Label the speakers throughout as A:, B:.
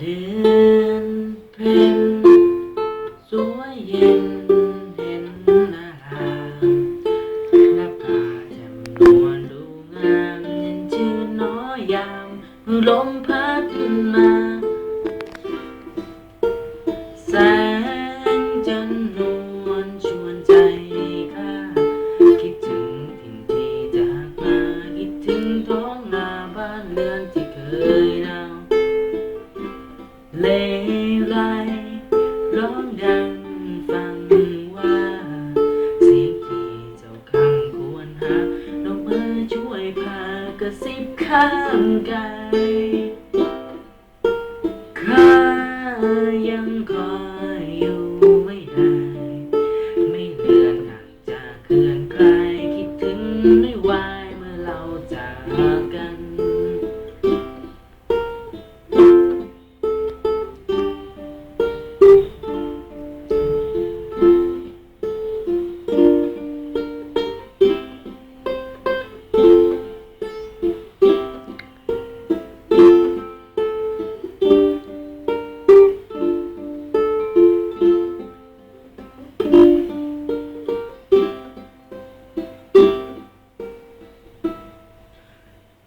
A: เดือนเพ็ญสวยเย็นเห็นนารามหน้าผาแจ่มนวลดูงามเย็นชื่นน้อยยามลมพัดมา เลไรร้องดังฟังว่า เสียงที่เจ้าคำควรหาลงมือช่วยพากระซิบข้างกาย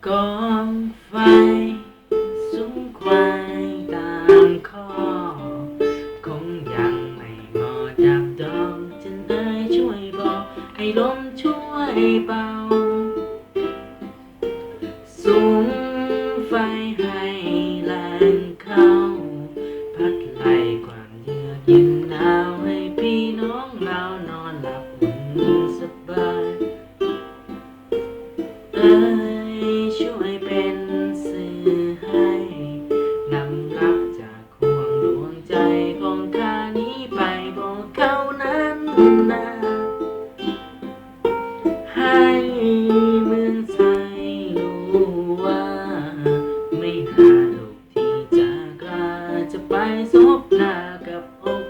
A: กองไฟสูงควายตามข้อ คงยังไม่เหมอจับดองจึงได้ช่วยบอกให้ลมช่วยเบาสูงไฟหา จะไปซบหน้ากับอง